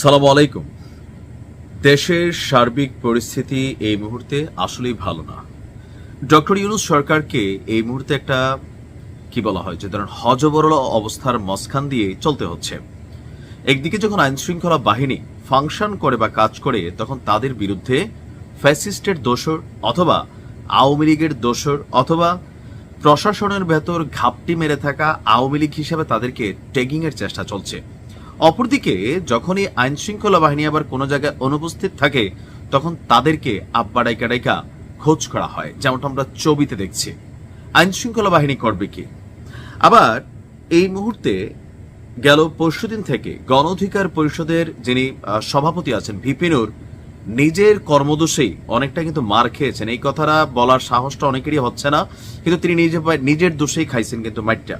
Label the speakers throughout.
Speaker 1: সালাম আলাইকুম। দেশের সার্বিক পরিস্থিতি এই মুহূর্তে আসলেই ভালো না। ডক্টর ইউনুস সরকারকে এই মুহূর্তে একটা, কি বলা হয়, যে ধরেন হজবরল অবস্থার মসখান দিয়ে চলতে হচ্ছে। একদিকে যখন আইন শৃঙ্খলা বাহিনী ফাংশন করে বা কাজ করে, তখন তাদের বিরুদ্ধে ফ্যাসিস্টের দোষর অথবা আওয়ামী লীগের দোষর অথবা প্রশাসনের ভেতর ঘাপটি মেরে থাকা আওয়ামী লীগ হিসেবে তাদেরকে ট্যাগিং এর চেষ্টা চলছে। অপরদিকে, যখনই আইন শৃঙ্খলা বাহিনী আবার কোনো জায়গায় অনুপস্থিত থাকে, তখন তাদেরকে আব্বা ডাইকা ডাইকা খোঁজ করা হয়, যেমনটা আমরা ছবিতে দেখছি। আইন শৃঙ্খলা বাহিনী করবে কি? আবার এই মুহূর্তে গেল পরশুদিন থেকে গণ অধিকার পরিষদের যিনি সভাপতি আছেন ভিপিনুর নিজের কর্মদোষেই অনেকটা কিন্তু মার খেয়েছেন। এই কথাটা বলার সাহসটা অনেকেরই হচ্ছে না, কিন্তু তিনি নিজে নিজের দোষেই খাইছেন কিন্তু মাইটটা।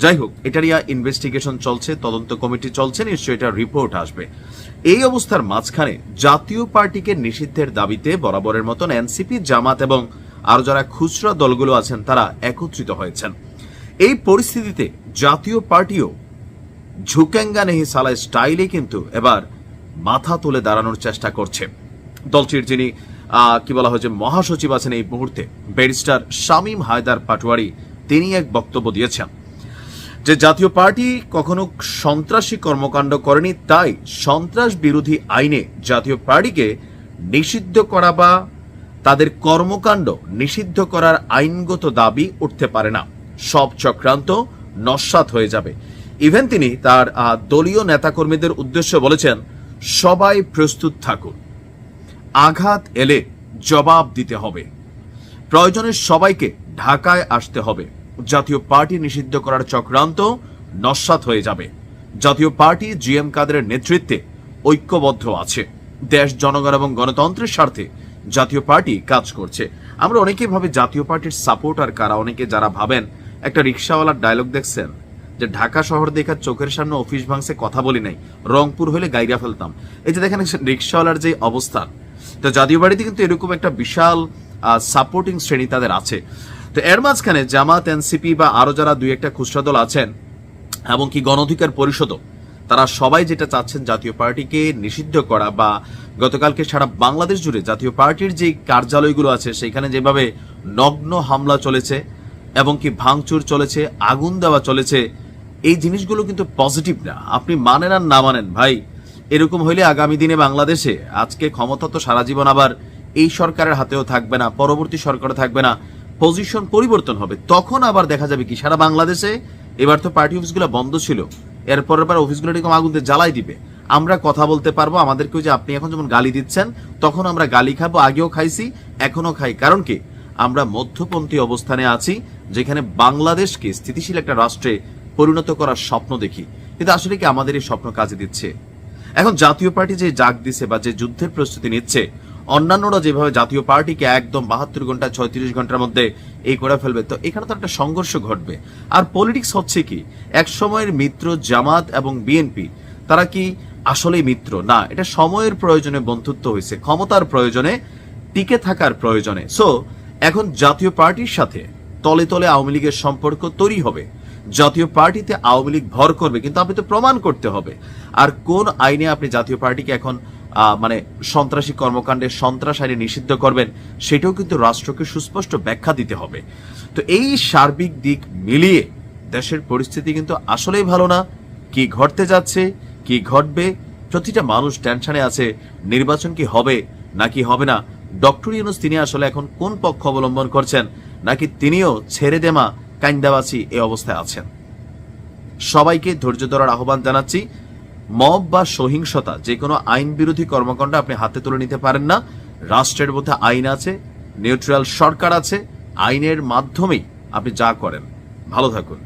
Speaker 1: যাই হোক এটার ইয়া ইনভেস্টিগেশন চলছে, তদন্ত কমিটি চলছে, নিশ্চয়ই এটা রিপোর্ট আসবে। এই অবস্থার মাঝখানে জাতীয় পার্টিকে নিষিদ্ধের দাবিতে বরাবরের মতন এনসিপি, জামাত এবং আরও যারা খুচরা দলগুলো আছেন, তারা একত্রিত হয়েছেন। এই পরিস্থিতিতে জাতীয় পার্টিও ঝুকেঙ্গা নেহি সালা স্টাইলে কিন্তু এবার মাথা তুলে দাঁড়ানোর চেষ্টা করছে। দলটির যিনি কি বলা হয় যে মহাসচিব আছেন এই মুহূর্তে, ব্যারিস্টার শামীম হায়দার পাটোয়ারি, তিনি এক বক্তব্য দিয়েছেন। যে জাতীয় পার্টি কখনো সন্ত্রাসী কর্মকাণ্ড করেনি, তাই সন্ত্রাস বিরোধী আইনে জাতীয় পার্টিকে নিষিদ্ধ করা বা তাদের কর্মকাণ্ড নিষিদ্ধ করার আইনগত দাবি উঠতে পারে না। সব চক্রান্ত নস্বাত হয়ে যাবে। ইভেন তিনি তার দলীয় নেতাকর্মীদের উদ্দেশ্যে বলেছেন, সবাই প্রস্তুত থাকুন। আঘাত এলে জবাব দিতে হবে। প্রয়োজনে সবাইকে ঢাকায় আসতে হবে। জাতীয় পার্টি নিষিদ্ধ করার চক্রান্ত নস্বাত হয়ে যাবে। জাতীয় পার্টি জিএম কাদেরের নেতৃত্বে ঐক্যবদ্ধ আছে। দেশ, জনগণ এবং গণতন্ত্রের স্বার্থে জাতীয় পার্টি কাজ করছে। আমরা অনেকেই ভাবে জাতীয় পার্টির সাপোর্টার কারা? অনেকে যারা ভাবেন একটা রিক্সাওয়ালার ডায়লগ দেখছেন যে ঢাকা শহর দেখার চোখের সামনে অফিস ভাঙছে, কথা বলি নাই। রংপুর হলে গাইরা ফেলতাম। এই যে দেখেন রিক্সাওয়ালার যে অবস্থান। তো জাতীয় বাড়িতে কিন্তু এরকম একটা বিশাল সাপোর্টিং শ্রেণি তাদের আছে। তো এর মাঝখানে জামাত, এনসিপি বা আরও যারা দুই একটা খুচরা দল আছেন এবং কি গণ অধিকার পরিষদও, তারা সবাই যেটা চাচ্ছেন জাতীয় পার্টিকে নিষিদ্ধ করা বা গতকালকে সারা বাংলাদেশ জুড়ে জাতীয় পার্টির যে কার্যালয়গুলো আছে, সেখানে যেভাবে নগ্ন হামলা চলেছে এবং কি ভাঙচুর চলেছে, আগুন দেওয়া চলেছে, এই জিনিসগুলো কিন্তু পজিটিভ না। আপনি মানেন আর না মানেন, ভাই, এরকম হইলে আগামী দিনে বাংলাদেশে আজকে ক্ষমতা তো সারা জীবন আবার এই সরকারের হাতেও থাকবে না, পরবর্তী সরকারে থাকবে না। পজিশন পরিবর্তন হবে। তখন আবার দেখা যাবে কি, সারা বাংলাদেশে এবার তো পার্টি অফিসগুলো বন্ধ ছিল। এরপরের বার অফিসগুলো এরকম আগুন জ্বালাই দিবে। আমরা কথা বলতে পারব, আমাদেরকেও যে আপনি এখন যেমন গালি দিচ্ছেন, তখন আমরা গালি খাব, আগেও খাইছি এখনও খাই। কারণ কি? আমরা মধ্যপন্থী অবস্থানে আছি, যেখানে বাংলাদেশকে স্থিতিশীল একটা রাষ্ট্রে পরিণত করার স্বপ্ন দেখি। কিন্তু আসলে কি আমাদের এই স্বপ্ন কাজে দিচ্ছে? এখন জাতীয় পার্টি যে জাগ দিছে বা যে যুদ্ধের প্রস্তুতি নিচ্ছে অন্যান্যরা যেভাবে জাতীয় পার্টিকে একদম বাহাত্তর ঘণ্টা, ছয়ত্রিশ ঘণ্টার মধ্যে এই করে ফেলবে, তো এখানে তো একটা সংঘর্ষ ঘটবে। আর পলিটিক্স হচ্ছে কি, এক সময়ের মিত্র জামাত এবং বিএনপি, তারা কি আসলেই মিত্র? না, এটা সময়ের প্রয়োজনে বন্ধুত্ব হয়েছে, ক্ষমতার প্রয়োজনে, টিকে থাকার প্রয়োজনে। সো এখন জাতীয় পার্টির সাথে তলে তলে আওয়ামী লীগের সম্পর্ক তৈরি হবে। জাতীয় পার্টিতে আওয়ামী লীগ ভর করবে, কিন্তু আপনি তো প্রমাণ করতে হবে। আর কোন আইনে আপনি জাতীয় পার্টিকে এখন মানে সন্ত্রাসী কর্মকাণ্ডে সন্ত্রাস আইনে নিষিদ্ধ করবেন, সেটাও কিন্তু রাষ্ট্রকে সুস্পষ্ট ব্যাখ্যা দিতে হবে। তো এই সার্বিক দিক মিলিয়ে দেশের পরিস্থিতি কিন্তু আসলেই ভালো না। কি ঘটতে যাচ্ছে, কি ঘটবে, প্রতিটা মানুষ টেনশনে আছে, নির্বাচন কি হবে, নাকি হবে না। ডক্টর ইউনুস, তিনি আসলে এখন কোন পক্ষ অবলম্বন করছেন, নাকি তিনিও ছেড়ে দেমা কাইন্দাবাসী এ অবস্থায় আছেন? সবাইকে ধৈর্য ধরার আহ্বান জানাচ্ছি। মব বা সহিংসতা যে কোনো আইন বিরোধী কর্মকাণ্ড আপনি হাতে তুলে নিতে পারেন না। রাষ্ট্রের মধ্যে আইন আছে, নিউট্রাল সরকার আছে, আইনের মাধ্যমেই আপনি যা করেন। ভালো থাকুন।